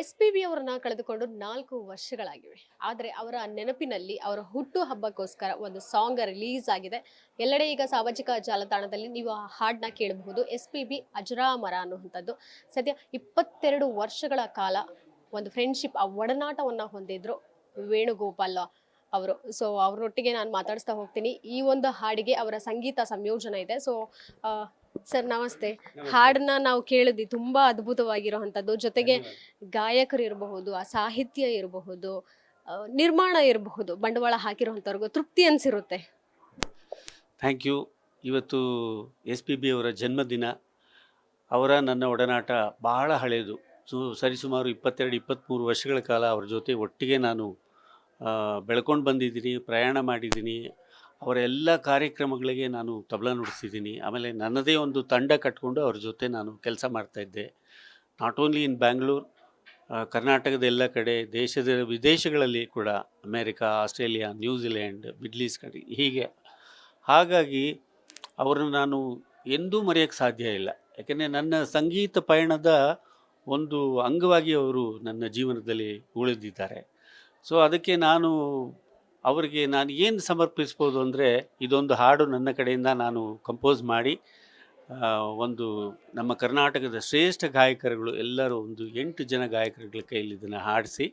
S P B ಅವರನ್ನ ಕಳೆದುಕೊಂಡು ನಾಲ್ಕು ವರ್ಷಗಳಾಗಿವೆ. ಆದರೆ ಅವರ ನೆನಪಿನಲ್ಲಿ ಅವರ ಹುಟ್ಟು ಹಬ್ಬಕ್ಕೋಸ್ಕರ ಒಂದು ಸಾಂಗ್ ರಿಲೀಸ್ ಆಗಿದೆ. ಎಲ್ಲೆಡೆ ಈಗ ಸಾಮಾಜಿಕ ಜಾಲತಾಣದಲ್ಲಿ ನೀವು ಆ ಹಾಡನ್ನ ಕೇಳಬಹುದು. ಎಸ್ ಪಿ ಬಿ ಅಜರಾಮರ ಅನ್ನುವಂಥದ್ದು. ಸದ್ಯ ಇಪ್ಪತ್ತೆರಡು ವರ್ಷಗಳ ಕಾಲ ಒಂದು ಫ್ರೆಂಡ್ಶಿಪ್ ಆ ಒಡನಾಟವನ್ನು ಹೊಂದಿದ್ರು ವೇಣುಗೋಪಾಲ್ ಅವರು. ಸೊ ಅವರೊಟ್ಟಿಗೆ ನಾನು ಮಾತಾಡಿಸ್ತಾ ಹೋಗ್ತೀನಿ. ಈ ಒಂದು ಹಾಡಿಗೆ ಅವರ ಸಂಗೀತ ಸಂಯೋಜನೆ ಇದೆ. ಸೊ ಸರ್ ನಮಸ್ತೆ. ಹಾಡನ್ನ ನಾವು ಕೇಳಿದ್ವಿ. ತುಂಬಾ ಅದ್ಭುತವಾಗಿರುವಂಥದ್ದು. ಜೊತೆಗೆ ಗಾಯಕರು ಇರಬಹುದು ಆ ಸಾಹಿತ್ಯ ಇರಬಹುದು ಆ, ನಿರ್ಮಾಣ ಇರಬಹುದು ಬಂಡವಾಳ ಹಾಕಿರುವಂಥವ್ರಿಗೂ ತೃಪ್ತಿ ಅನ್ಸಿರುತ್ತೆ. Thank you. ಇವತ್ತು ಎಸ್ ಪಿ ಬಿ ಅವರ ಜನ್ಮದಿನ. ಅವರ ನನ್ನ ಒಡನಾಟ ಬಹಳ ಹಳೆಯದು ಸು ಸರಿಸುಮಾರು ಇಪ್ಪತ್ತೆರಡು ಇಪ್ಪತ್ತ್ಮೂರು ವರ್ಷಗಳ ಕಾಲ ಅವ್ರ ಜೊತೆ ಒಟ್ಟಿಗೆ ನಾನು ಬೆಳ್ಕೊಂಡು ಬಂದಿದ್ದೀನಿ ಪ್ರಯಾಣ ಮಾಡಿದ್ದೀನಿ. ಅವರ ಎಲ್ಲ ಕಾರ್ಯಕ್ರಮಗಳಿಗೆ ನಾನು ತಬಲ ನುಡಿಸಿದ್ದೀನಿ. ಆಮೇಲೆ ನನ್ನದೇ ಒಂದು ತಂಡ ಕಟ್ಕೊಂಡು ಅವ್ರ ಜೊತೆ ನಾನು ಕೆಲಸ ಮಾಡ್ತಾಯಿದ್ದೆ ನಾಟ್ ಓನ್ಲಿ ಇನ್ ಬ್ಯಾಂಗ್ಳೂರ್ ಕರ್ನಾಟಕದ ಎಲ್ಲ ಕಡೆ, ದೇಶದ ವಿದೇಶಗಳಲ್ಲಿ ಕೂಡ, America, Australia New Zealand middle east ಕಡೆ ಹೀಗೆ. ಹಾಗಾಗಿ ಅವರನ್ನು ನಾನು ಎಂದೂ ಮರೆಯೋಕ್ಕೆ ಸಾಧ್ಯ ಇಲ್ಲ. ಯಾಕೆಂದರೆ ನನ್ನ ಸಂಗೀತ ಪಯಣದ ಒಂದು ಅಂಗವಾಗಿ ಅವರು ನನ್ನ ಜೀವನದಲ್ಲಿ ಉಳಿದಿದ್ದಾರೆ. ಸೊ ಅದಕ್ಕೆ ನಾನು ಅವರಿಗೆ ನಾನು ಏನು ಸಮರ್ಪಿಸ್ಬೋದು ಅಂದರೆ ಇದೊಂದು ಹಾಡು ನನ್ನ ಕಡೆಯಿಂದ ನಾನು ಕಂಪೋಸ್ ಮಾಡಿ ಒಂದು ನಮ್ಮ ಕರ್ನಾಟಕದ ಶ್ರೇಷ್ಠ ಗಾಯಕರುಗಳು ಎಲ್ಲರೂ ಒಂದು ಎಂಟು ಜನ ಗಾಯಕರುಗಳ ಕೈಯಲ್ಲಿ ಇದನ್ನು ಹಾಡಿಸಿ,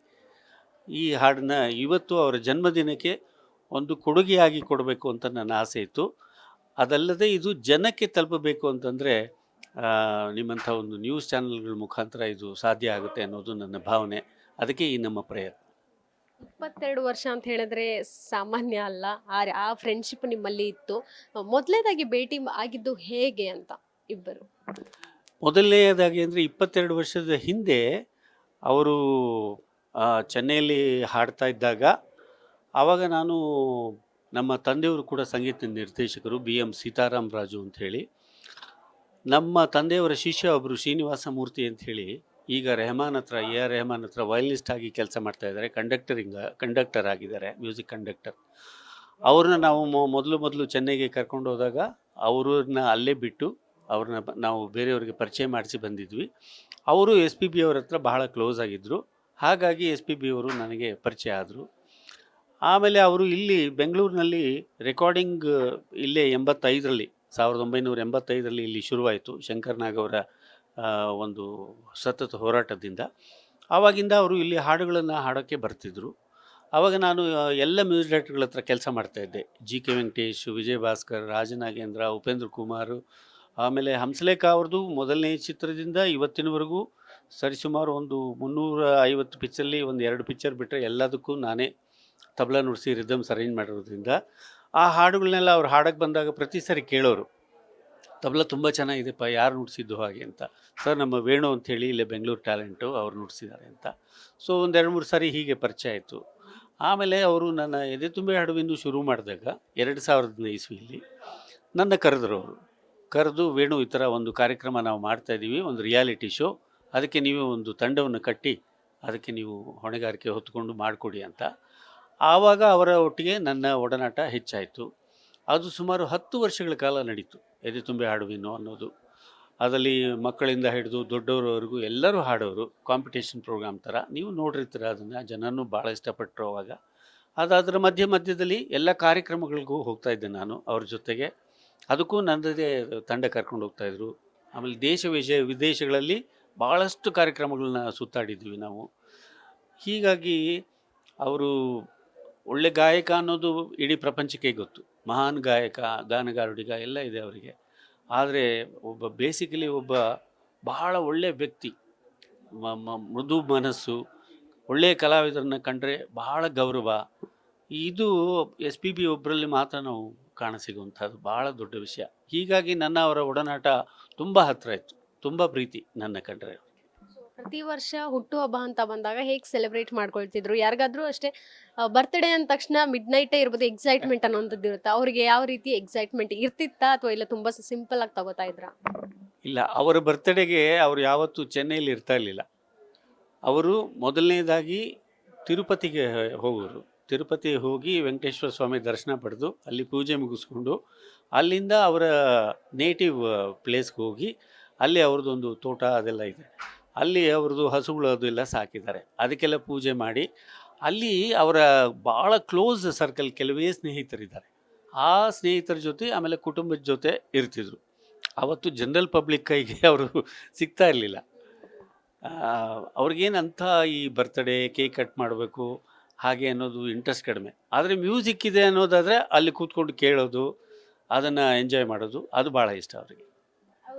ಈ ಹಾಡನ್ನ ಇವತ್ತು ಅವರ ಜನ್ಮದಿನಕ್ಕೆ ಒಂದು ಕೊಡುಗೆಯಾಗಿ ಕೊಡಬೇಕು ಅಂತ ನನ್ನ ಆಸೆ ಇತ್ತು. ಅದಲ್ಲದೆ ಇದು ಜನಕ್ಕೆ ತಲುಪಬೇಕು ಅಂತಂದರೆ ನಿಮ್ಮಂಥ ಒಂದು ನ್ಯೂಸ್ ಚಾನಲ್ಗಳ ಮುಖಾಂತರ ಇದು ಸಾಧ್ಯ ಆಗುತ್ತೆ ಅನ್ನೋದು ನನ್ನ ಭಾವನೆ. ಅದಕ್ಕೆ ಈ ನಮ್ಮ ಪ್ರಯತ್ನ. ಇಪ್ಪತ್ತೆರಡು ವರ್ಷ ಅಂತ ಹೇಳಿದ್ರೆ ಸಾಮಾನ್ಯ ಅಲ್ಲ. ಆ ಆ ಫ್ರೆಂಡ್ಶಿಪ್ ನಿಮ್ಮಲ್ಲಿ ಇತ್ತು. ಮೊದಲನೇದಾಗಿ ಭೇಟಿ ಆಗಿದ್ದು ಹೇಗೆ ಅಂತ ಇಬ್ಬರು? ಮೊದಲನೆಯದಾಗಿ ಅಂದರೆ ಇಪ್ಪತ್ತೆರಡು ವರ್ಷದ ಹಿಂದೆ ಅವರು ಚೆನ್ನೈಯಲ್ಲಿ ಹಾಡ್ತಾ ಇದ್ದಾಗ ಆವಾಗ ನಾನು ನಮ್ಮ ತಂದೆಯವರು ಕೂಡ ಸಂಗೀತ ನಿರ್ದೇಶಕರು ಬಿ ಎಂ ಸೀತಾರಾಮ್ ರಾಜು ಅಂಥೇಳಿ ನಮ್ಮ ತಂದೆಯವರ ಶಿಷ್ಯ ಒಬ್ಬರು ಶ್ರೀನಿವಾಸ ಮೂರ್ತಿ ಅಂಥೇಳಿ ಈಗ ರೆಹಮಾನ್ ಹತ್ರ, ಎ ಆರ್ ರೆಹಮಾನ್ ಹತ್ರ ವಯಲಿನಿಸ್ಟ್ ಆಗಿ ಕೆಲಸ ಮಾಡ್ತಾ ಇದ್ದಾರೆ. ಕಂಡಕ್ಟರಿಂಗ್ ಕಂಡಕ್ಟರ್ ಆಗಿದ್ದಾರೆ ಮ್ಯೂಸಿಕ್ ಕಂಡಕ್ಟರ್ ಅವ್ರನ್ನ ನಾವು ಮೊದಲು ಮೊದಲು ಚೆನ್ನೈಗೆ ಕರ್ಕೊಂಡು ಹೋದಾಗ ಅವ್ರನ್ನ ಅಲ್ಲೇ ಬಿಟ್ಟು ಅವ್ರನ್ನ ನಾವು ಬೇರೆಯವರಿಗೆ ಪರಿಚಯ ಮಾಡಿಸಿ ಬಂದಿದ್ವಿ. ಅವರು ಎಸ್ ಪಿ ಬಿ ಅವ್ರ ಹತ್ರ ಬಹಳ ಕ್ಲೋಸ್ ಆಗಿದ್ದರು ಹಾಗಾಗಿ ಎಸ್ ಪಿ ಬಿ ಅವರು ನನಗೆ ಪರಿಚಯ ಆದರು. ಆಮೇಲೆ ಅವರು ಇಲ್ಲಿ ಬೆಂಗಳೂರಿನಲ್ಲಿ ರೆಕಾರ್ಡಿಂಗ್ ಇಲ್ಲೇ ಎಂಬತ್ತೈದರಲ್ಲಿ, ಸಾವಿರದ ಒಂಬೈನೂರ ಎಂಬತ್ತೈದರಲ್ಲಿ ಇಲ್ಲಿ ಶುರುವಾಯಿತು. ಶಂಕರ್ ನಾಗ್ ಅವರ ಒಂದು ಸತತ ಹೋರಾಟದಿಂದ. ಆವಾಗಿಂದ ಅವರು ಇಲ್ಲಿ ಹಾಡುಗಳನ್ನು ಹಾಡೋಕ್ಕೆ ಬರ್ತಿದ್ದರು ಆವಾಗ ನಾನು ಎಲ್ಲ ಮ್ಯೂಸಿಕ್ ಡೈರೆಕ್ಟರ್ಗಳ ಹತ್ರ ಕೆಲಸ ಮಾಡ್ತಾಯಿದ್ದೆ ಜಿ ಕೆ ವೆಂಕಟೇಶ್, ವಿಜಯ್ ಭಾಸ್ಕರ್, ರಾಜನಾಗೇಂದ್ರ, ಉಪೇಂದ್ರ ಕುಮಾರ್, ಆಮೇಲೆ ಹಂಸಲೇಖ ಅವ್ರದ್ದು ಮೊದಲನೇ ಚಿತ್ರದಿಂದ ಇವತ್ತಿನವರೆಗೂ ಸರಿಸುಮಾರು ಒಂದು ಮುನ್ನೂರ ಐವತ್ತು ಪಿಚ್ಚರಲ್ಲಿ ಒಂದು ಎರಡು ಪಿಚ್ಚರ್ ಬಿಟ್ಟರೆ ಎಲ್ಲದಕ್ಕೂ ನಾನೇ ತಬಲ ನುಡಿಸಿ ರಿದಮ್ಸ್ ಅರೇಂಜ್ ಮಾಡಿರೋದ್ರಿಂದ ಆ ಹಾಡುಗಳನ್ನೆಲ್ಲ ಅವ್ರು ಹಾಡಕ್ಕೆ ಬಂದಾಗ ಪ್ರತಿ ಸರಿ ಕೇಳೋರು. ತಬಲಾ ತುಂಬ ಚೆನ್ನಾಗಿದೆಪ್ಪ, ಯಾರು ನುಡಿಸಿದ್ದು ಹಾಗೆ ಅಂತ. ಸರ್, ನಮ್ಮ ವೇಣು ಅಂಥೇಳಿ ಇಲ್ಲೇ ಬೆಂಗಳೂರು ಟ್ಯಾಲೆಂಟು, ಅವ್ರು ನುಡಿಸಿದ್ದಾರೆ ಅಂತ. ಸೊ ಒಂದು ಎರಡು ಮೂರು ಸಾರಿ ಹೀಗೆ ಪರಿಚಯ ಆಯಿತು. ಆಮೇಲೆ ಅವರು ನನ್ನ ಎದೆ ತುಂಬೆ ಹಾಡುವಿಂದು ಶುರು ಮಾಡಿದಾಗ, ಎರಡು ಸಾವಿರದ ಇಸ್ವಿಯಲ್ಲಿ ನನ್ನ ಕರೆದ್ರು ಅವರು. ಕರೆದು, ವೇಣು, ಈ ಥರ ಒಂದು ಕಾರ್ಯಕ್ರಮ ನಾವು ಮಾಡ್ತಾ ಇದ್ದೀವಿ, ಒಂದು ರಿಯಾಲಿಟಿ ಶೋ, ಅದಕ್ಕೆ ನೀವು ಒಂದು ತಂಡವನ್ನು ಕಟ್ಟಿ, ಅದಕ್ಕೆ ನೀವು ಹೊಣೆಗಾರಿಕೆ ಹೊತ್ಕೊಂಡು ಮಾಡಿಕೊಡಿ ಅಂತ. ಆವಾಗ ಅವರ ಒಟ್ಟಿಗೆ ನನ್ನ ಒಡನಾಟ ಹೆಚ್ಚಾಯಿತು. ಅದು ಸುಮಾರು ಹತ್ತು ವರ್ಷಗಳ ಕಾಲ ನಡೀತು. ಎದೆ ತುಂಬೆ ಹಾಡುವಿನೋ ಅನ್ನೋದು. ಅದರಲ್ಲಿ ಮಕ್ಕಳಿಂದ ಹಿಡಿದು ದೊಡ್ಡವರವರೆಗೂ ಎಲ್ಲರೂ ಹಾಡೋರು ಕಾಂಪಿಟೇಷನ್ ಪ್ರೋಗ್ರಾಮ್ ಥರ. ನೀವು ನೋಡಿರ್ತೀರ ಅದನ್ನು, ಜನನೂ ಭಾಳ ಇಷ್ಟಪಟ್ಟರು ಅವಾಗ. ಅದಾದರ ಮಧ್ಯ ಮಧ್ಯದಲ್ಲಿ ಎಲ್ಲ ಕಾರ್ಯಕ್ರಮಗಳಿಗೂ ಹೋಗ್ತಾ ಇದ್ದೆ ನಾನು ಅವ್ರ ಜೊತೆಗೆ. ಅದಕ್ಕೂ ನನ್ನದೇ ತಂಡ ಕರ್ಕೊಂಡು ಹೋಗ್ತಾಯಿದ್ರು ಆಮೇಲೆ ದೇಶ ವಿದೇಶ ವಿದೇಶಗಳಲ್ಲಿ ಭಾಳಷ್ಟು ಕಾರ್ಯಕ್ರಮಗಳನ್ನ ಸುತ್ತಾಡಿದ್ವಿ ನಾವು. ಹೀಗಾಗಿ ಅವರು ಒಳ್ಳೆ ಗಾಯಕ ಅನ್ನೋದು ಇಡೀ ಪ್ರಪಂಚಕ್ಕೆ ಗೊತ್ತು. ಮಹಾನ್ ಗಾಯಕ ಗಾನಗಾರುಡಿಗ ಎಲ್ಲ ಇದೆ ಅವರಿಗೆ. ಆದರೆ ಒಬ್ಬ ಬೇಸಿಕಲಿ ಒಬ್ಬ ಬಹಳ ಒಳ್ಳೆಯ ವ್ಯಕ್ತಿ ಮೃದು ಮನಸ್ಸು ಒಳ್ಳೆಯ ಕಲಾವಿದರನ್ನ ಕಂಡ್ರೆ ಬಹಳ ಗೌರವ. ಇದು ಎಸ್ ಪಿ ಬಿ ಒಬ್ಬರಲ್ಲಿ ಮಾತ್ರ ನಾವು ಕಾಣಸಿಗುವಂಥದ್ದು ಭಾಳ ದೊಡ್ಡ ವಿಷಯ. ಹೀಗಾಗಿ ನನ್ನ ಅವರ ಒಡನಾಟ ತುಂಬ ಹತ್ತಿರ ಇತ್ತು, ತುಂಬ ಪ್ರೀತಿ ನನ್ನ ಕಂಡ್ರೆ. ಪ್ರತಿ ವರ್ಷ ಹುಟ್ಟುಹಬ್ಬ ಅಂತ ಬಂದಾಗ ಹೇಗೆ ಸೆಲೆಬ್ರೇಟ್ ಮಾಡ್ಕೊಳ್ತಿದ್ರು? ಯಾರಿಗಾದ್ರೂ ಅಷ್ಟೇ ಬರ್ತ್ಡೇ ಅಂದ ತಕ್ಷಣ ಮಿಡ್ ನೈಟೇ ಇರ್ಬೋದು ಎಕ್ಸೈಟ್ಮೆಂಟ್ ಅನ್ನೋಂಥದ್ದು ಇರುತ್ತೆ? ಅವ್ರಿಗೆ ಯಾವ ರೀತಿ ಎಕ್ಸೈಟ್ಮೆಂಟ್ ಇರ್ತಿತ್ತಾ ಅಥವಾ ಇಲ್ಲ ತುಂಬಾ ಸಿಂಪಲ್ ಆಗಿ ತಗೋತಾ ಇದ್ರ? ಇಲ್ಲ, ಅವರ ಬರ್ತ್ಡೇಗೆ ಅವರು ಯಾವತ್ತೂ ಚೆನ್ನೈಲಿ ಇರ್ತಾ ಇರಲಿಲ್ಲ. ಅವರು ಮೊದಲನೇದಾಗಿ ತಿರುಪತಿಗೆ ಹೋಗೋರು ತಿರುಪತಿ ಹೋಗಿ ವೆಂಕಟೇಶ್ವರ ಸ್ವಾಮಿ ದರ್ಶನ ಪಡೆದು ಅಲ್ಲಿ ಪೂಜೆ ಮುಗಿಸ್ಕೊಂಡು ಅಲ್ಲಿಂದ ಅವರ ನೇಟಿವ್ ಪ್ಲೇಸ್ಗೆ ಹೋಗಿ ಅಲ್ಲಿ ಅವ್ರದ್ದೊಂದು ತೋಟ ಅದೆಲ್ಲ ಇದೆ. ಅಲ್ಲಿ ಅವ್ರದ್ದು ಹಸುಗಳು ಅದು ಎಲ್ಲ ಸಾಕಿದ್ದಾರೆ. ಅದಕ್ಕೆಲ್ಲ ಪೂಜೆ ಮಾಡಿ ಅಲ್ಲಿ ಅವರ ಭಾಳ ಕ್ಲೋಸ್ ಸರ್ಕಲ್ ಕೆಲವೇ ಸ್ನೇಹಿತರಿದ್ದಾರೆ. ಆ ಸ್ನೇಹಿತರ ಜೊತೆ ಆಮೇಲೆ ಕುಟುಂಬದ ಜೊತೆ ಇರ್ತಿದ್ರು. ಅವತ್ತು ಜನರಲ್ ಪಬ್ಲಿಕ್ ಕೈಗೆ ಅವರು ಸಿಗ್ತಾ ಇರಲಿಲ್ಲ. ಅವ್ರಿಗೇನಂತ ಈ ಬರ್ತ್ಡೇ ಕೇಕ್ ಕಟ್ ಮಾಡಬೇಕು ಹಾಗೆ ಅನ್ನೋದು ಇಂಟ್ರೆಸ್ಟ್ ಕಡಿಮೆ. ಆದರೆ ಮ್ಯೂಸಿಕ್ ಇದೆ ಅನ್ನೋದಾದರೆ ಅಲ್ಲಿ ಕೂತ್ಕೊಂಡು ಕೇಳೋದು, ಅದನ್ನು ಎಂಜಾಯ್ ಮಾಡೋದು ಅದು ಭಾಳ ಇಷ್ಟ ಅವರಿಗೆ.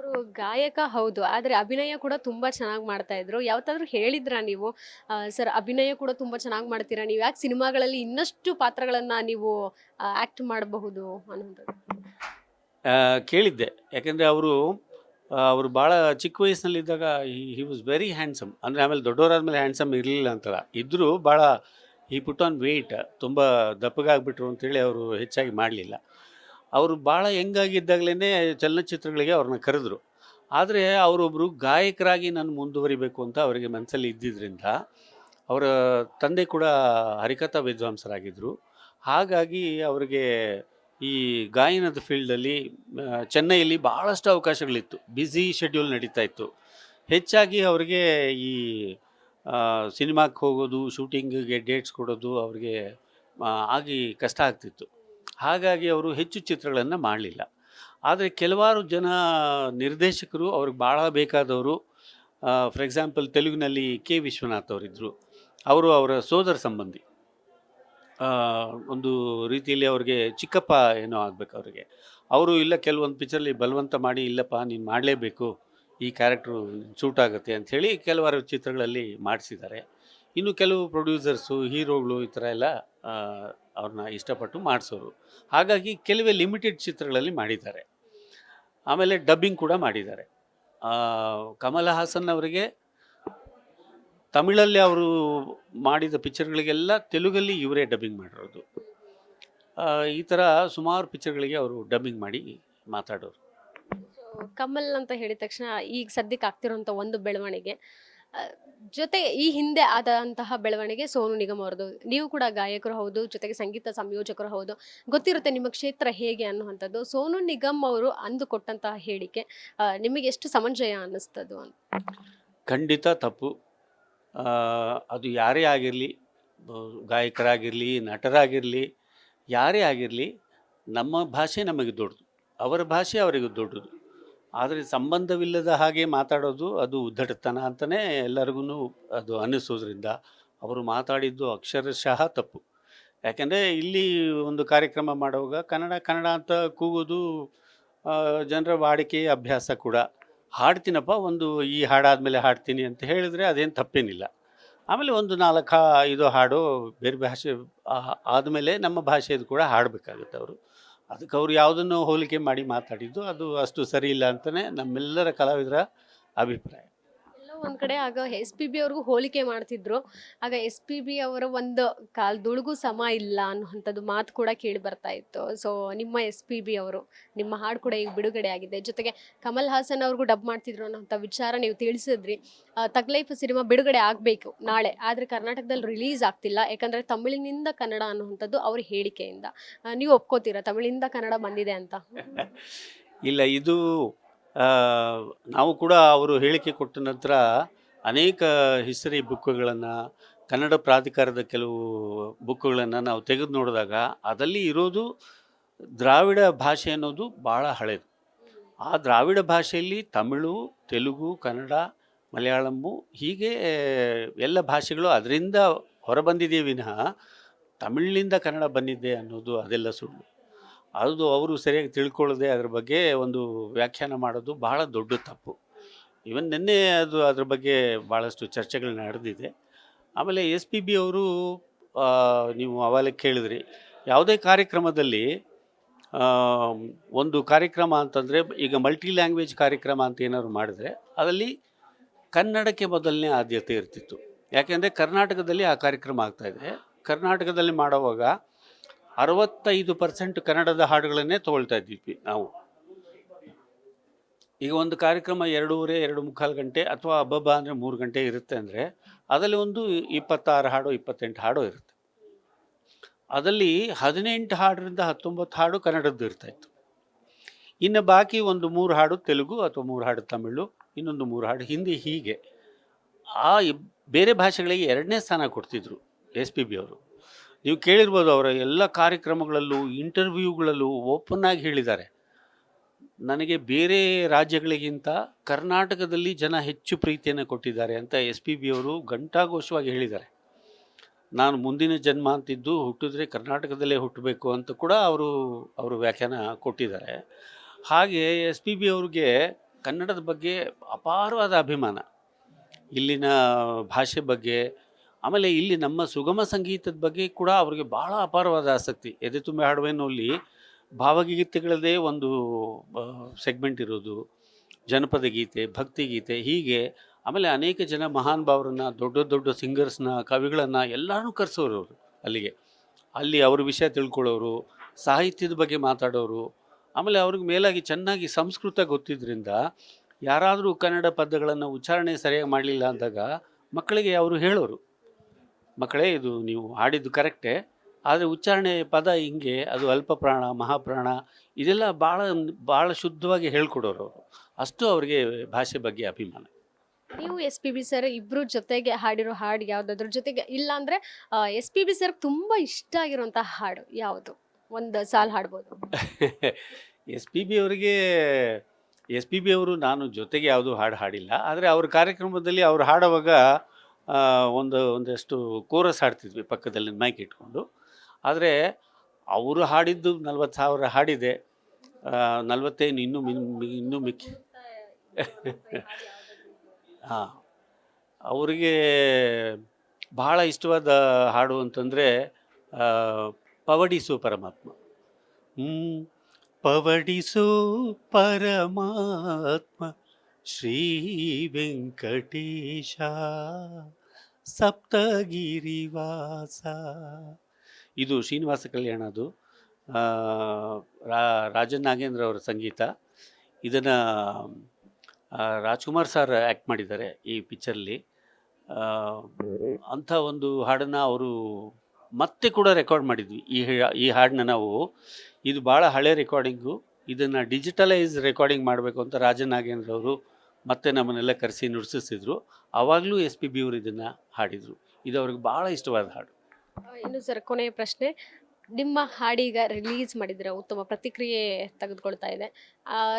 ಅವರು ಗಾಯಕ ಹೌದು, ಆದರೆ ಅಭಿನಯ ಕೂಡ ತುಂಬ ಚೆನ್ನಾಗಿ ಮಾಡ್ತಾ ಇದ್ರು. ಯಾವತ್ತಾದ್ರೂ ಹೇಳಿದ್ರಾ ನೀವು? ಸರ್, ಅಭಿನಯ ಕೂಡ ತುಂಬ ಚೆನ್ನಾಗಿ ಮಾಡ್ತೀರಾ? ನೀವು ಯಾಕೆ ಸಿನಿಮಾಗಳಲ್ಲಿ ಇನ್ನಷ್ಟು ಪಾತ್ರಗಳನ್ನ ನೀವು ಆಕ್ಟ್ ಮಾಡಬಹುದು ಅನ್ನೋದು? ಕೇಳಿದ್ದೆ. ಯಾಕೆಂದರೆ ಅವರು ಅವರು ಭಾಳ ಚಿಕ್ಕ ವಯಸ್ಸಿನಲ್ಲಿದ್ದಾಗ ಹಿ ವಾಸ್ ವೆರಿ ಹ್ಯಾಂಡ್ಸಮ್ ಅಂದರೆ ಆಮೇಲೆ ದೊಡ್ಡವರಾದ್ಮೇಲೆ ಹ್ಯಾಂಡ್ಸಮ್ ಇರಲಿಲ್ಲ ಅಂತಲ್ಲ. ಇದ್ದರೂ ಭಾಳ ಈ ಪುಟ್ ಆನ್ ವೆಯ್ಟ್ ತುಂಬ ದಪ್ಪಗಾಗ್ಬಿಟ್ರು ಅಂತೇಳಿ ಅವರು ಹೆಚ್ಚಾಗಿ ಮಾಡಲಿಲ್ಲ. ಅವರು ಭಾಳ ಯಂಗಾಗಿದ್ದಾಗಲೇ ಚಲನಚಿತ್ರಗಳಿಗೆ ಅವ್ರನ್ನ ಕರೆದ್ರು. ಆದರೆ ಅವರೊಬ್ಬರು ಗಾಯಕರಾಗಿ ನಾನು ಮುಂದುವರಿಬೇಕು ಅಂತ ಅವರಿಗೆ ಮನಸ್ಸಲ್ಲಿ ಇದ್ದಿದ್ದರಿಂದ ಅವರ ತಂದೆ ಕೂಡ ಹರಿಕಥಾ ವಿದ್ವಾಂಸರಾಗಿದ್ದರು ಹಾಗಾಗಿ ಅವರಿಗೆ ಈ ಗಾಯನದ ಫೀಲ್ಡಲ್ಲಿ ಚೆನ್ನೈಯಲ್ಲಿ ಭಾಳಷ್ಟು ಅವಕಾಶಗಳಿತ್ತು. ಬ್ಯುಸಿ ಶೆಡ್ಯೂಲ್ ನಡೀತಾ ಇತ್ತು. ಹೆಚ್ಚಾಗಿ ಅವರಿಗೆ ಈ ಸಿನಿಮಾಕ್ಕೆ ಹೋಗೋದು, ಶೂಟಿಂಗಿಗೆ ಡೇಟ್ಸ್ ಕೊಡೋದು ಅವರಿಗೆ ಆಗಿ ಕಷ್ಟ ಆಗ್ತಿತ್ತು. ಹಾಗಾಗಿ ಅವರು ಹೆಚ್ಚು ಚಿತ್ರಗಳನ್ನು ಮಾಡಲಿಲ್ಲ. ಆದರೆ ಕೆಲವಾರು ಜನ ನಿರ್ದೇಶಕರು ಅವ್ರಿಗೆ ಭಾಳ ಬೇಕಾದವರು ಫಾರ್ ಎಕ್ಸಾಂಪಲ್ ತೆಲುಗಿನಲ್ಲಿ ಕೆ. ವಿಶ್ವನಾಥ್ ಅವರಿದ್ದರು ಅವರು ಅವರ ಸೋದರ ಸಂಬಂಧಿ. ಒಂದು ರೀತಿಯಲ್ಲಿ ಅವ್ರಿಗೆ ಚಿಕ್ಕಪ್ಪ ಏನೋ ಆಗಬೇಕು ಅವರಿಗೆ. ಅವರು ಇಲ್ಲ ಕೆಲವೊಂದು ಪಿಕ್ಚರಲ್ಲಿ ಬಲವಂತ ಮಾಡಿ, ಇಲ್ಲಪ್ಪ ನೀನು ಮಾಡಲೇಬೇಕು, ಈ ಕ್ಯಾರೆಕ್ಟ್ರು ಸೂಟ್ ಆಗುತ್ತೆ ಅಂಥೇಳಿ ಕೆಲವಾರು ಚಿತ್ರಗಳಲ್ಲಿ ಮಾಡಿಸಿದ್ದಾರೆ. ಇನ್ನು ಕೆಲವು ಪ್ರೊಡ್ಯೂಸರ್ಸು ಹೀರೋಗಳು ಈ ಥರ ಎಲ್ಲ ಅವ್ರನ್ನ ಇಷ್ಟಪಟ್ಟು ಮಾಡಿಸೋರು. ಹಾಗಾಗಿ ಕೆಲವೇ ಲಿಮಿಟೆಡ್ ಚಿತ್ರಗಳಲ್ಲಿ ಮಾಡಿದ್ದಾರೆ. ಆಮೇಲೆ ಡಬ್ಬಿಂಗ್ ಕೂಡ ಮಾಡಿದ್ದಾರೆ. ಕಮಲ ಹಾಸನ್ ಅವರಿಗೆ ತಮಿಳಲ್ಲಿ ಅವರು ಮಾಡಿದ ಪಿಕ್ಚರ್ಗಳಿಗೆಲ್ಲ ತೆಲುಗಲ್ಲಿ ಇವರೇ ಡಬ್ಬಿಂಗ್ ಮಾಡಿರೋದು. ಈ ಥರ ಸುಮಾರು ಪಿಕ್ಚರ್ಗಳಿಗೆ ಅವರು ಡಬ್ಬಿಂಗ್ ಮಾಡಿ ಮಾತಾಡೋರು. ಕಮಲ್ ಅಂತ ಹೇಳಿದ ತಕ್ಷಣ ಈಗ ಸದ್ಯಕ್ಕೆ ಆಗ್ತಿರೋಂಥ ಒಂದು ಬೆಳವಣಿಗೆ. ಜೊತೆ ಈ ಹಿಂದೆ ಆದಂತಹ ಬೆಳವಣಿಗೆ ಸೋನು ನಿಗಮ್ ಅವ್ರದ್ದು. ನೀವು ಕೂಡ ಗಾಯಕರು ಹೌದು, ಜೊತೆಗೆ ಸಂಗೀತ ಸಂಯೋಜಕರು ಹೌದು. ಗೊತ್ತಿರುತ್ತೆ ನಿಮ್ಮ ಕ್ಷೇತ್ರ ಹೇಗೆ ಅನ್ನುವಂಥದ್ದು. ಸೋನು ನಿಗಮ್ ಅವರು ಅಂದು ಕೊಟ್ಟಂತಹ ಹೇಳಿಕೆ ನಿಮಗೆ ಎಷ್ಟು ಸಮಂಜಯ ಅನ್ನಿಸ್ತದು ಅಂತ? ಖಂಡಿತ ತಪ್ಪು. ಅದು ಯಾರೇ ಆಗಿರಲಿ ಗಾಯಕರಾಗಿರಲಿ, ನಟರಾಗಿರಲಿ, ಯಾರೇ ಆಗಿರಲಿ, ನಮ್ಮ ಭಾಷೆ ನಮಗೆ ದೊಡ್ಡದು. ಅವರ ಭಾಷೆ ಅವರಿಗೆ ದೊಡ್ಡದು. ಆದರೆ ಸಂಬಂಧವಿಲ್ಲದ ಹಾಗೆ ಮಾತಾಡೋದು ಅದು ಉದ್ದಟತನ ಅಂತಲೇ ಎಲ್ಲರಿಗೂ ಅದು ಅನ್ನಿಸೋದ್ರಿಂದ ಅವರು ಮಾತಾಡಿದ್ದು ಅಕ್ಷರಶಃ ತಪ್ಪು. ಯಾಕೆಂದರೆ ಇಲ್ಲಿ ಒಂದು ಕಾರ್ಯಕ್ರಮ ಮಾಡುವಾಗ ಕನ್ನಡ ಕನ್ನಡ ಅಂತ ಕೂಗೋದು ಜನರ ವಾಡಿಕೆ ಅಭ್ಯಾಸ ಕೂಡ. ಹಾಡ್ತೀನಪ್ಪ, ಒಂದು ಈ ಹಾಡಾದಮೇಲೆ ಹಾಡ್ತೀನಿ ಅಂತ ಹೇಳಿದರೆ ಅದೇನು ತಪ್ಪೇನಿಲ್ಲ. ಆಮೇಲೆ ಒಂದು ನಾಲ್ಕು ಇದು ಹಾಡು ಬೇರೆ ಭಾಷೆ ಆದಮೇಲೆ ನಮ್ಮ ಭಾಷೆದು ಕೂಡ ಹಾಡಬೇಕಾಗುತ್ತೆ ಅವರು. ಅದಕ್ಕೆ ಅವ್ರು ಯಾವುದನ್ನು ಹೋಲಿಕೆ ಮಾಡಿ ಮಾತಾಡಿದ್ದು ಅದು ಅಷ್ಟು ಸರಿ ಇಲ್ಲ ಅಂತಲೇ ನಮ್ಮೆಲ್ಲರ ಕಲಾವಿದರ ಅಭಿಪ್ರಾಯ. ಒಂದ್ ಕಡೆ ಆಗ ಎಸ್ ಪಿ ಬಿ ಅವ್ರಿಗೂ ಹೋಲಿಕೆ ಮಾಡ್ತಿದ್ರು. ಆಗ ಎಸ್ ಪಿ ಬಿ ಅವರ ಒಂದು ಕಾಲ್ದೊಳಗೂ ಸಮ ಇಲ್ಲ ಅನ್ನುವಂಥದ್ದು ಮಾತು ಕೂಡ ಕೇಳಿ ಬರ್ತಾ ಇತ್ತು. ಸೊ ನಿಮ್ಮ ಎಸ್ ಪಿ ಬಿ ಅವರು, ನಿಮ್ಮ ಹಾಡು ಕೂಡ ಈಗ ಬಿಡುಗಡೆ ಆಗಿದೆ. ಜೊತೆಗೆ ಕಮಲ್ ಹಾಸನ್ ಅವ್ರಿಗೂ ಡಬ್ ಮಾಡ್ತಿದ್ರು ಅನ್ನೋಂಥ ವಿಚಾರ ನೀವು ತಿಳಿಸಿದ್ರಿ. ತಗ್ಲೈಫ್ ಸಿನಿಮಾ ಬಿಡುಗಡೆ ಆಗಬೇಕು ನಾಳೆ, ಆದರೆ ಕರ್ನಾಟಕದಲ್ಲಿ ರಿಲೀಸ್ ಆಗ್ತಿಲ್ಲ. ಯಾಕಂದ್ರೆ ತಮಿಳಿನಿಂದ ಕನ್ನಡ ಅನ್ನುವಂಥದ್ದು ಅವ್ರ ಹೇಳಿಕೆಯಿಂದ. ನೀವು ಒಪ್ಕೋತೀರಾ ತಮಿಳಿಂದ ಕನ್ನಡ ಬಂದಿದೆ ಅಂತ? ಇಲ್ಲ, ಇದು ನಾವು ಕೂಡ ಅವರು ಹೇಳಿಕೆ ಕೊಟ್ಟ ನಂತರ ಅನೇಕ ಹಿಸ್ಟರಿ ಬುಕ್ಗಳನ್ನು ಕನ್ನಡ ಪ್ರಾಧಿಕಾರದ ಕೆಲವು ಬುಕ್ಗಳನ್ನು ನಾವು ತೆಗೆದು ನೋಡಿದಾಗ ಅದರಲ್ಲಿ ಇರೋದು ದ್ರಾವಿಡ ಭಾಷೆ ಅನ್ನೋದು ಭಾಳ ಹಳೆಯದು ಆ ದ್ರಾವಿಡ ಭಾಷೆಯಲ್ಲಿ ತಮಿಳು, ತೆಲುಗು, ಕನ್ನಡ ಮಲಯಾಳಮ್ಮು ಹೀಗೆ ಎಲ್ಲ ಭಾಷೆಗಳು ಅದರಿಂದ ಹೊರಬಂದಿದೆ ವಿನಃ ತಮಿಳಿನಿಂದ ಕನ್ನಡ ಬಂದಿದೆ ಅನ್ನೋದು ಅದೆಲ್ಲ ಸುಳ್ಳು. ಅದು ಅವರು ಸರಿಯಾಗಿ ತಿಳ್ಕೊಳ್ಳದೆ ಅದ್ರ ಬಗ್ಗೆ ಒಂದು ವ್ಯಾಖ್ಯಾನ ಮಾಡೋದು ಬಹಳ ದೊಡ್ಡ ತಪ್ಪು. ಇವನ್ ನಿನ್ನೆ ಅದು ಅದ್ರ ಬಗ್ಗೆ ಭಾಳಷ್ಟು ಚರ್ಚೆಗಳು ನಡೆದಿದೆ. ಆಮೇಲೆ ಎಸ್ ಪಿ ಬಿ ಅವರು ನೀವು ಅವಾಗಲೇ ಕೇಳಿದ್ರಿ, ಯಾವುದೇ ಕಾರ್ಯಕ್ರಮದಲ್ಲಿ ಒಂದು ಕಾರ್ಯಕ್ರಮ ಅಂತಂದರೆ ಈಗ ಮಲ್ಟಿ ಲ್ಯಾಂಗ್ವೇಜ್ ಕಾರ್ಯಕ್ರಮ ಅಂತ ಏನಾದ್ರು ಮಾಡಿದ್ರೆ ಅದರಲ್ಲಿ ಕನ್ನಡಕ್ಕೆ ಮೊದಲನೇ ಆದ್ಯತೆ ಇರ್ತಿತ್ತು. ಯಾಕೆಂದರೆ ಕರ್ನಾಟಕದಲ್ಲಿ ಆ ಕಾರ್ಯಕ್ರಮ ಆಗ್ತಾಯಿದೆ ಕರ್ನಾಟಕದಲ್ಲಿ ಮಾಡುವಾಗ ಅರವತ್ತೈದು ಪರ್ಸೆಂಟ್ ಕನ್ನಡದ ಹಾಡುಗಳನ್ನೇ ತಗೊಳ್ತಾ ಇದ್ವಿ ನಾವು. ಈಗ ಒಂದು ಕಾರ್ಯಕ್ರಮ ಎರಡೂವರೆ, ಎರಡು ಮುಕ್ಕಾಲು ಗಂಟೆ ಅಥವಾ ಹಬ್ಬಬ್ಬ ಅಂದರೆ ಮೂರು ಗಂಟೆ ಇರುತ್ತೆ ಅಂದರೆ ಅದರಲ್ಲಿ ಒಂದು ಇಪ್ಪತ್ತಾರು ಹಾಡು, ಇಪ್ಪತ್ತೆಂಟು ಹಾಡು ಇರುತ್ತೆ. ಅದರಲ್ಲಿ ಹದಿನೆಂಟು ಹಾಡರಿಂದ ಹತ್ತೊಂಬತ್ತು ಹಾಡು ಕನ್ನಡದ್ದು ಇರ್ತಾಯಿತ್ತು ಇನ್ನು ಬಾಕಿ ಒಂದು ಮೂರು ಹಾಡು ತೆಲುಗು ಅಥವಾ ಮೂರು ಹಾಡು ತಮಿಳು, ಇನ್ನೊಂದು ಮೂರು ಹಾಡು ಹಿಂದಿ ಹೀಗೆ. ಆ ಬೇರೆ ಭಾಷೆಗಳಿಗೆ ಎರಡನೇ ಸ್ಥಾನ ಕೊಡ್ತಿದ್ರು ಎಸ್ ಪಿ ಬಿ ಅವರು. ನೀವು ಕೇಳಿರ್ಬೋದು, ಅವರ ಎಲ್ಲ ಕಾರ್ಯಕ್ರಮಗಳಲ್ಲೂ, ಇಂಟರ್ವ್ಯೂಗಳಲ್ಲೂ ಓಪನ್ ಆಗಿ ಹೇಳಿದ್ದಾರೆ. ನನಗೆ ಬೇರೆ ರಾಜ್ಯಗಳಿಗಿಂತ ಕರ್ನಾಟಕದಲ್ಲಿ ಜನ ಹೆಚ್ಚು ಪ್ರೀತಿಯನ್ನು ಕೊಟ್ಟಿದ್ದಾರೆ ಅಂತ ಎಸ್ ಪಿ ಬಿ ಅವರು ಘಂಟಾಘೋಷವಾಗಿ ಹೇಳಿದ್ದಾರೆ. ನಾನು ಮುಂದಿನ ಜನ್ಮ ಅಂತಿದ್ದು ಹುಟ್ಟಿದ್ರೆ ಕರ್ನಾಟಕದಲ್ಲೇ ಹುಟ್ಟಬೇಕು ಅಂತ ಕೂಡ ಅವರು ಅವರು ವ್ಯಾಖ್ಯಾನ ಕೊಟ್ಟಿದ್ದಾರೆ. ಹಾಗೆ ಎಸ್ ಪಿ ಬಿ ಅವ್ರಿಗೆ ಕನ್ನಡದ ಬಗ್ಗೆ ಅಪಾರವಾದ ಅಭಿಮಾನ. ಇಲ್ಲಿನ ಭಾಷೆ ಬಗ್ಗೆ ಆಮೇಲೆ ಇಲ್ಲಿ ನಮ್ಮ ಸುಗಮ ಸಂಗೀತದ ಬಗ್ಗೆ ಕೂಡ ಅವರಿಗೆ ಭಾಳ ಅಪಾರವಾದ ಆಸಕ್ತಿ. ಎದೆ ತುಂಬಿ ಹಾಡುವೆನಲ್ಲಿ ಭಾವಗೀತೆಗಳದೇ ಒಂದು ಸೆಗ್ಮೆಂಟ್ ಇರೋದು. ಜನಪದ ಗೀತೆ, ಭಕ್ತಿ ಗೀತೆ, ಹೀಗೆ. ಆಮೇಲೆ ಅನೇಕ ಜನ ಮಹಾನ್ ಭಾವರನ್ನ, ದೊಡ್ಡ ದೊಡ್ಡ ಸಿಂಗರ್ಸ್ನ ಕವಿಗಳನ್ನು ಎಲ್ಲರೂ ಕರೆಸೋರು ಅವರು ಅಲ್ಲಿಗೆ. ಅಲ್ಲಿ ಅವ್ರ ವಿಷಯ ತಿಳ್ಕೊಳ್ಳೋರು, ಸಾಹಿತ್ಯದ ಬಗ್ಗೆ ಮಾತಾಡೋರು. ಆಮೇಲೆ ಅವ್ರಿಗೆ ಮೇಲಾಗಿ ಚೆನ್ನಾಗಿ ಸಂಸ್ಕೃತ ಗೊತ್ತಿದ್ದರಿಂದ ಯಾರಾದರೂ ಕನ್ನಡ ಪದಗಳನ್ನು ಉಚ್ಚಾರಣೆ ಸರಿಯಾಗಿ ಮಾಡಲಿಲ್ಲ ಅಂದಾಗ ಮಕ್ಕಳಿಗೆ ಅವರು ಹೇಳೋರು. ಮಕ್ಕಳೇ ಇದು ನೀವು ಹಾಡಿದ್ದು ಕರೆಕ್ಟೇ. ಆದರೆ ಉಚ್ಚಾರಣೆ ಪದ ಹಿಂಗೆ ಅದು ಅಲ್ಪ ಪ್ರಾಣ ಮಹಾಪ್ರಾಣ ಇದೆಲ್ಲ ಭಾಳ ಭಾಳ ಶುದ್ಧವಾಗಿ ಹೇಳ್ಕೊಡೋರು ಅವರು. ಅಷ್ಟು ಅವರಿಗೆ ಭಾಷೆ ಬಗ್ಗೆ ಅಭಿಮಾನ. ನೀವು ಎಸ್ ಪಿ ಬಿ ಸರ್ ಇಬ್ರು ಜೊತೆಗೆ ಹಾಡಿರೋ ಹಾಡು ಯಾವುದಾದ್ರ ಜೊತೆಗೆ ಇಲ್ಲ ಅಂದ್ರೆ ಎಸ್ ಪಿ ಬಿ ಸರ್ ತುಂಬಾ ಇಷ್ಟ ಆಗಿರುವಂತ ಹಾಡು ಯಾವುದು? ಒಂದು ಸಾಲ್ ಹಾಡ್ಬೋದು. ಎಸ್ ಪಿ ಬಿ ಅವರಿಗೆ ಎಸ್ ಪಿ ಬಿ ಅವರು ನಾನು ಜೊತೆಗೆ ಯಾವುದು ಹಾಡು ಹಾಡಿಲ್ಲ. ಆದರೆ ಅವ್ರ ಕಾರ್ಯಕ್ರಮದಲ್ಲಿ ಅವ್ರು ಹಾಡುವಾಗ ಒಂದು, ಒಂದಷ್ಟು ಕೋರಸ್ ಹಾಡ್ತಿದ್ವಿ ಪಕ್ಕದಲ್ಲಿ ಮೈಕ್ ಇಟ್ಕೊಂಡು. ಆದರೆ ಅವರು ಹಾಡಿದ್ದು ನಲ್ವತ್ತು ಸಾವಿರ ಹಾಡಿದೆ. ನಲ್ವತ್ತೇನು ಇನ್ನೂ ಇನ್ನೂ ಮಿಕ್ಕಿ ಹಾಂ. ಅವರಿಗೆ ಬಹಳ ಇಷ್ಟವಾದ ಹಾಡು ಅಂತಂದರೆ ಪವಡಿಸು ಪರಮಾತ್ಮ. ಪವಡಿಸು ಪರಮಾತ್ಮ. ಶ್ರೀ ವೆಂಕಟೇಶ ಸಪ್ತಗಿರಿವಾಸ. ಇದು ಶ್ರೀನಿವಾಸ ಕಲ್ಯಾಣದು ರಾಜನ್ ನಾಗೇಂದ್ರ ಅವರ ಸಂಗೀತ. ಇದನ್ನು ರಾಜ್ಕುಮಾರ್ ಸರ್ ಆ್ಯಕ್ಟ್ ಮಾಡಿದ್ದಾರೆ ಈ ಪಿಕ್ಚರ್ಲಿ ಅಂಥ ಒಂದು ಹಾಡನ್ನು ಅವರು ಮತ್ತೆ ಕೂಡ ರೆಕಾರ್ಡ್ ಮಾಡಿದ್ವಿ. ಈ ಈ ಹಾಡನ್ನ ನಾವು, ಇದು ಭಾಳ ಹಳೆ ರೆಕಾರ್ಡಿಂಗು. ಇದನ್ನು ಡಿಜಿಟಲೈಸ್ ರೆಕಾರ್ಡಿಂಗ್ ಮಾಡಬೇಕು ಅಂತ ರಾಜನ್ ನಾಗೇಂದ್ರ ಅವರು ಮತ್ತೆ ನಮ್ಮನ್ನೆಲ್ಲ ಕರೆಸಿ ನುಡಿಸಿದ್ರು. ಆವಾಗಲೂ ಎಸ್ ಪಿ ಬಿ ಅವರು ಇದನ್ನು ಹಾಡಿದರು. ಇದು ಅವ್ರಿಗೆ ಭಾಳ ಇಷ್ಟವಾದ ಹಾಡು. ಇನ್ನು ಸರ್ ಕೊನೆಯ ಪ್ರಶ್ನೆ. ನಿಮ್ಮ ಹಾಡೀಗ ರಿಲೀಸ್ ಮಾಡಿದರೆ ಉತ್ತಮ ಪ್ರತಿಕ್ರಿಯೆ ತೆಗೆದುಕೊಳ್ತಾ ಇದೆ.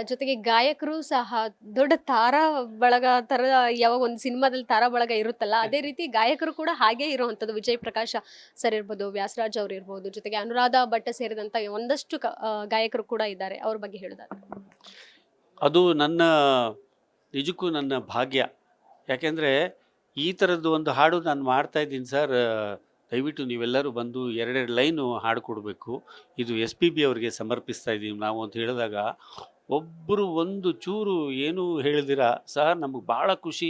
ಜೊತೆಗೆ ಗಾಯಕರು ಸಹ ದೊಡ್ಡ ತಾರಾ ಬಳಗ ಥರ ಯಾವಾಗ ಒಂದು ಸಿನಿಮಾದಲ್ಲಿ ತಾರಾ ಬಳಗ ಇರುತ್ತಲ್ಲ ಅದೇ ರೀತಿ ಗಾಯಕರು ಕೂಡ ಹಾಗೆ ಇರುವಂಥದ್ದು ವಿಜಯ್ ಪ್ರಕಾಶ ಸರ್ ಇರ್ಬೋದು ವ್ಯಾಸರಾಜ್ ಅವರು ಇರ್ಬೋದು ಜೊತೆಗೆ ಅನುರಾಧ ಭಟ್ಟ ಸೇರಿದಂಥ ಒಂದಷ್ಟು ಗಾಯಕರು ಕೂಡ ಇದ್ದಾರೆ. ಅವ್ರ ಬಗ್ಗೆ ಹೇಳೋದಾದ್ರೆ. ಅದು ನನ್ನ ನಿಜಕ್ಕೂ ನನ್ನ ಭಾಗ್ಯ. ಯಾಕೆಂದರೆ ಈ ಥರದ್ದು ಒಂದು ಹಾಡು ನಾನು ಮಾಡ್ತಾ ಇದ್ದೀನಿ ಸರ್. ದಯವಿಟ್ಟು ನೀವೆಲ್ಲರೂ ಬಂದು ಎರಡೆರಡು ಲೈನು ಹಾಡು ಕೊಡಬೇಕು. ಇದು ಎಸ್ ಪಿ ಬಿ ಅವರಿಗೆ ಸಮರ್ಪಿಸ್ತಾ ಇದ್ದೀವಿ ನಾವು ಅಂತ ಹೇಳಿದಾಗ ಒಬ್ಬರು ಒಂದು ಚೂರು ಏನೂ ಹೇಳಿದಿರ? ಸರ್, ನಮಗೆ ಭಾಳ ಖುಷಿ.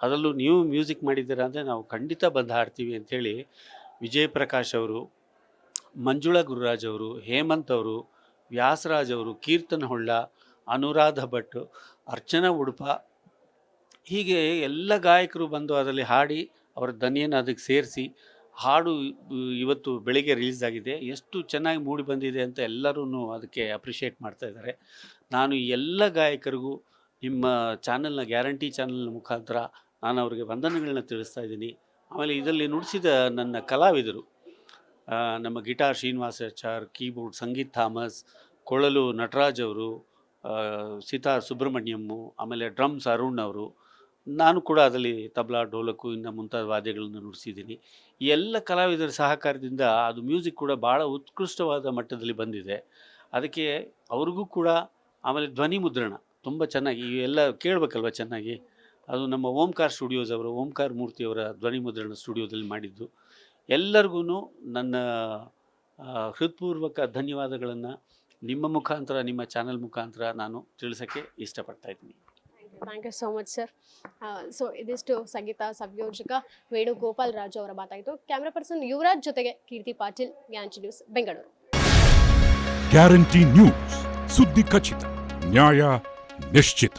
ಅದರಲ್ಲೂ ನೀವು ಮ್ಯೂಸಿಕ್ ಮಾಡಿದ್ದೀರಾ ಅಂದರೆ ನಾವು ಖಂಡಿತ ಬಂದು ಹಾಡ್ತೀವಿ ಅಂಥೇಳಿ ವಿಜಯ್ ಪ್ರಕಾಶ್ ಅವರು, ಮಂಜುಳಾ ಗುರುರಾಜ್ ಅವರು, ಹೇಮಂತ್ ಅವರು, ವ್ಯಾಸರಾಜ್ ಅವರು, ಕೀರ್ತನ್ ಹೊಳ್ಳ ಅನುರಾಧ ಭಟ್, ಅರ್ಚನಾ ಉಡುಪ, ಹೀಗೆ ಎಲ್ಲ ಗಾಯಕರು ಬಂದು ಅದರಲ್ಲಿ ಹಾಡಿ ಅವರ ದನಿಯನ್ನು ಅದಕ್ಕೆ ಸೇರಿಸಿ ಹಾಡು ಇವತ್ತು ಬೆಳಿಗ್ಗೆ ರಿಲೀಸ್ ಆಗಿದೆ. ಎಷ್ಟು ಚೆನ್ನಾಗಿ ಮೂಡಿ ಬಂದಿದೆ ಅಂತ ಎಲ್ಲರೂ ಅದಕ್ಕೆ ಅಪ್ರಿಷಿಯೇಟ್ ಮಾಡ್ತಾ ಇದ್ದಾರೆ. ನಾನು ಎಲ್ಲ ಗಾಯಕರಿಗೂ ನಿಮ್ಮ ಚಾನಲ್ನ ಗ್ಯಾರಂಟಿ ಚಾನಲ್ನ ಮುಖಾಂತರ ನಾನು ಅವರಿಗೆ ವಂದನೆಗಳನ್ನ ತಿಳಿಸ್ತಾ ಇದ್ದೀನಿ. ಆಮೇಲೆ ಇದರಲ್ಲಿ ನುಡಿಸಿದ ನನ್ನ ಕಲಾವಿದರು ನಮ್ಮ guitar Srinivasachar keyboard Sangeeth Thomas, ಕೊಳಲು ನಟರಾಜ್ ಅವರು ಸಿತಾರ್ ಸುಬ್ರಹ್ಮಣ್ಯಮ್ಮು ಆಮೇಲೆ ಡ್ರಮ್ಸ್ ಅರುಣ್ ಅವರು, ನಾನು ಕೂಡ ಅದರಲ್ಲಿ ತಬಲಾ, ಡೋಲಕು ಇನ್ನು ಮುಂತಾದ ವಾದ್ಯಗಳನ್ನು ನುಡಿಸಿದ್ದೀನಿ. ಎಲ್ಲ ಕಲಾವಿದರ ಸಹಕಾರದಿಂದ ಅದು ಮ್ಯೂಸಿಕ್ ಕೂಡ ಭಾಳ ಉತ್ಕೃಷ್ಟವಾದ ಮಟ್ಟದಲ್ಲಿ ಬಂದಿದೆ. ಅದಕ್ಕೆ ಅವ್ರಿಗೂ ಕೂಡ ಆಮೇಲೆ ಧ್ವನಿ ಮುದ್ರಣ ತುಂಬ ಚೆನ್ನಾಗಿ, ಈ ಎಲ್ಲ ಕೇಳಬೇಕಲ್ವ ಚೆನ್ನಾಗಿ? ಅದು ನಮ್ಮ ಓಂಕಾರ್ ಸ್ಟುಡಿಯೋಸ್ ಅವರು, ಓಂಕಾರ್ ಮೂರ್ತಿಯವರ ಧ್ವನಿ ಮುದ್ರಣ ಸ್ಟುಡಿಯೋದಲ್ಲಿ ಮಾಡಿದ್ದು. ಎಲ್ಲರಿಗೂ ನನ್ನ ಹೃತ್ಪೂರ್ವಕ ಧನ್ಯವಾದಗಳನ್ನು ನಿಮ್ಮ ಮುಖಾಂತರ ನಿಮ್ಮ ಚಾನಲ್ ಮುಖಾಂತರ ನಾನು ತಿಳಿಸೋಕ್ಕೆ ಇಷ್ಟಪಡ್ತಾ ಇದ್ದೀನಿ. Thank you so much sir so ಇದಿಷ್ಟು ಸಂಗೀತ ಸಂಯೋಜಕ ವೇಣುಗೋಪಾಲ್ ರಾಜು ಅವರ ಮಾತಾಯಿತು. ಕ್ಯಾಮ್ರಾ ಪರ್ಸನ್ ಯುವರಾಜ್ ಜೊತೆಗೆ ಕೀರ್ತಿ ಪಾಟೀಲ್ ಗ್ಯಾಂಚ್ ನ್ಯೂಸ್ ಬೆಂಗಳೂರು ಗ್ಯಾರಂಟಿ ನ್ಯೂಸ್ ಸುದ್ದಿ ಖಚಿತ ನ್ಯಾಯ ನಿಶ್ಚಿತ.